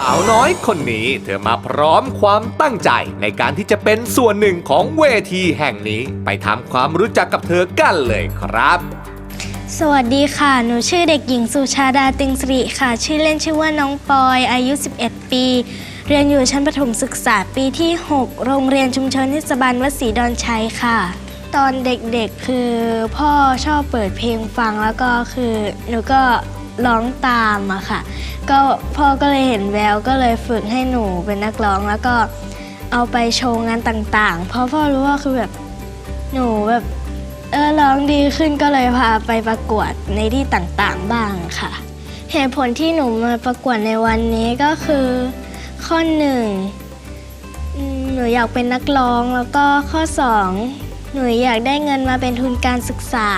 สาวน้อยคนนี้เธอมาพร้อมความตั้งใจในการที่จะเป็นส่วนหนึ่งของเวทีแห่งนี้ ไปทำความรู้จักกับเธอกันเลยครับ สวัสดีค่ะ หนูชื่อเด็กหญิงสุชาดาตึงสริค่ะ ชื่อเล่นชื่อว่าน้องปอย อายุ 11 ปี เรียนอยู่ชั้นประถมศึกษาปีที่ 6 โรงเรียนชุมชนเทศบาลวัดศรีดอนชัยค่ะ ตอนเด็กๆคือพ่อชอบเปิดเพลงฟังแล้วก็คือหนูก็ ร้องตามอะค่ะ ก็พ่อก็เลยเห็นแววก็เลยฝึกให้หนูเป็นนักร้องแล้วก็เอาไปโชว์งานต่าง ๆ เพราะพ่อรู้ว่าคือแบบหนูแบบเออร้องดีขึ้นก็เลยพาไปประกวดในที่ต่างๆบ้างค่ะ เหตุผลที่หนูมาประกวดในวันนี้ก็คือ ข้อหนึ่งหนูอยากเป็นนักร้องแล้วก็ข้อสองหนูอยากได้เงินมาเป็นทุนการศึกษา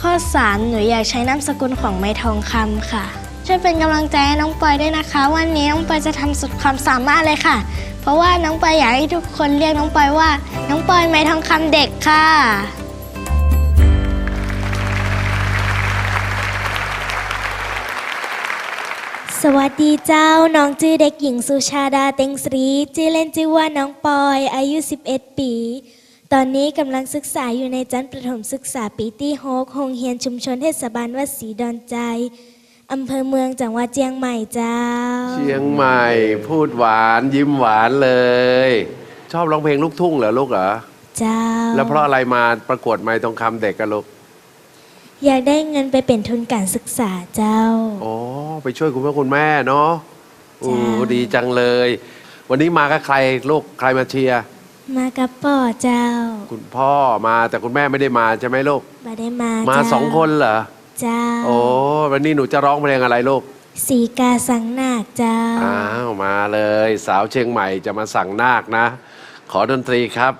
ข้อสามหนูอยากใช้นามสกุลของไม้ทองคำค่ะ ช่วยเป็นกำลังใจให้น้องปอยด้วยนะคะ วันนี้น้องปอยจะทำสุดความสามารถเลยค่ะ เพราะว่าน้องปอยอยากให้ทุกคนเรียกน้องปอยว่า น้องปอยไม้ทองคำเด็กค่ะสวัสดีเจ้า น้องชื่อเด็กหญิงสุชาดาเต็งศรี ชื่อเล่นชื่อว่าน้องปอย อายุ 11 ปี ตอนนี้กำลังศึกษาอยู่ในชั้นประถมศึกษาปีที่หกโรงเรียนชุมชนเทศบาลวัดศรีดอนใจอำเภอเมืองจังหวัดเชียงใหม่เจ้า เชียงใหม่พูดหวานยิ้มหวานเลย ชอบร้องเพลงลูกทุ่งเหรอลูกเหรอ เจ้า แล้วเพราะอะไรมาประกวดไม้ทองคำเด็กกันลูก อยากได้เงินไปเป็นทุนการศึกษาเจ้าโอ้ไปช่วยคุณพ่อคุณแม่เนาะโอ้จ้าดีจังเลย วันนี้มากับใครลูกใครมาเชียร์ มากับป่อเจ้าคุณพ่อมาแต่คุณแม่ไม่ได้มาใช่ไหมลูกมาได้มามาเจ้สองคนเหรอ เจ้า โอ้วันนี้หนูจะร้องเพลงอะไรลูก สีกาสังนาคเจ้า อ้าว มาเลย สาวเชียงใหม่จะมาสั่งนาคนะ ขอดนตรีครับ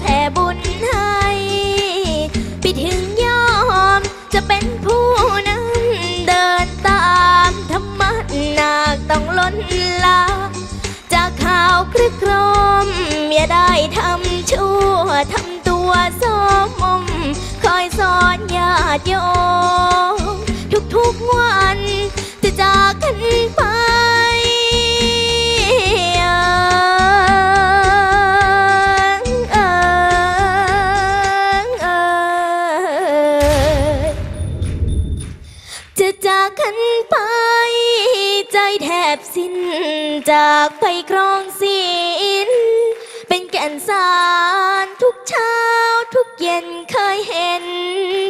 แผ่บุญให้ไปถึงยอมจะเป็นผู้นำเดินตามธรรมะนาคต้องล้นลาจากข่าวครึกโครมอย่าได้ทำชั่วทำตัวสมมคอยสอนญาติโยม บสิ้นจากไปครองสินเป็นแก่นสารทุกเช้าทุกเย็นเคยเห็น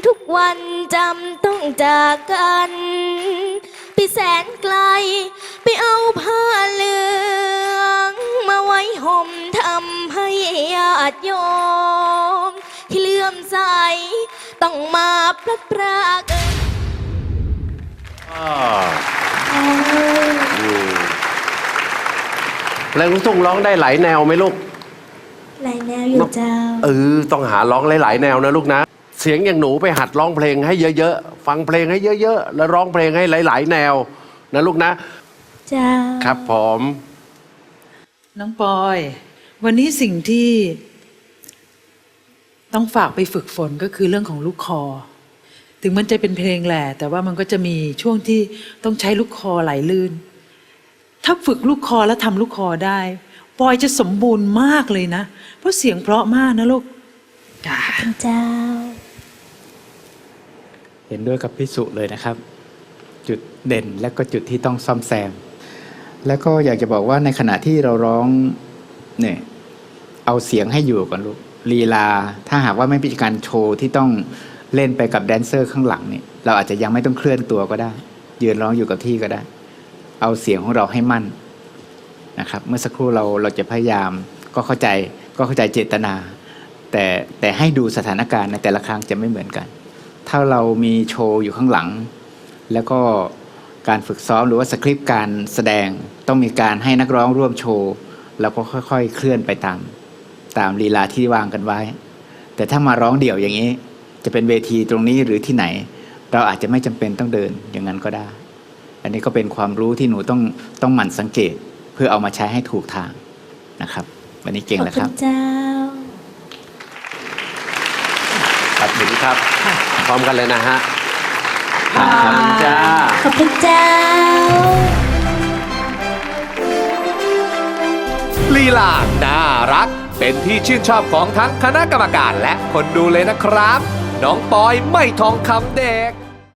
ทุกวันจำต้องจากกันไปแสนไกล ไปเอาผ้าเหลือง มาไว้ห่มทำให้ญาติโยม ที่เลื่อมใสต้องมาพลัดพรากเอ่ย อ่า เพลงลูกทุ่งร้องได้หลายแนวไหมลูก หลายแนวอยู่เจ้า เออต้องหาร้องหลายๆแนวนะลูกนะ เสียงอย่างหนูไปหัดร้องเพลงให้เยอะๆ ฟังเพลงให้เยอะๆ แล้วร้องเพลงให้หลาย ๆ แนวนะลูกนะ เจ้า ครับผมน้องปอย วันนี้สิ่งที่ ต้องฝากไปฝึกฝนก็คือเรื่องของลูกคอ ถึงมันจะเป็นเพลงแหละแต่ว่ามันก็จะมีช่วงที่ต้องใช้ลูกคอไหลลื่น ถ้าฝึกลูกคอแล้วทำลูกคอได้ปอยจะสมบูรณ์มากเลยนะ เพราะเสียงเพราะมากนะลูกจ้าเจ้า เห็นด้วยกับพี่สุเลยนะครับ จุดเด่นและก็จุดที่ต้องซ่อมแซม แล้วก็อยากจะบอกว่าในขณะที่เราร้องเนี่ยเอาเสียงให้อยู่ก่อนลูกลีลา ถ้าหากว่าไม่มีการโชว์ที่ต้องเล่นไปกับแดนเซอร์ข้างหลังเนี่ยเราอาจจะยังไม่ต้องเคลื่อนตัวก็ได้ ยืนร้องอยู่กับที่ก็ได้ เอาเสียงของเราให้มั่นนะครับ เมื่อสักครู่เราเราจะพยายามก็เข้าใจก็เข้าใจเจตนา แต่แต่ให้ดูสถานการณ์ในแต่ละครั้งจะไม่เหมือนกัน ถ้าเรามีโชว์อยู่ข้างหลัง แล้วก็การฝึกซ้อมหรือว่าสคริปต์การแสดงต้องมีการให้นักร้องร่วมโชว์แล้วก็ค่อย ๆ เคลื่อนไปตาม ตามลีลาที่วางกันไว้ แต่ถ้ามาร้องเดี่ยวอย่างนี้ จะเป็นเวทีตรงนี้หรือที่ไหน เราอาจจะไม่จำเป็นต้องเดินอย่างนั้นก็ได้ อันนี้ก็เป็นความรู้ที่หนูต้องต้องหมั่นสังเกตเพื่อเอามาใช้ให้ถูกทางนะครับ วันนี้เก่งขอบแล้วคุครัณบเจ้าตัดสินครับพร้อมกันเลยนะฮะขอบคุณจ้าขอบคุณเจ้าลีลาน่ารัก เป็นที่ชื่นชอบของทั้งคณะกรรมการและคนดูเลยนะครับ น้องปอยไม่ทองคำเด็ก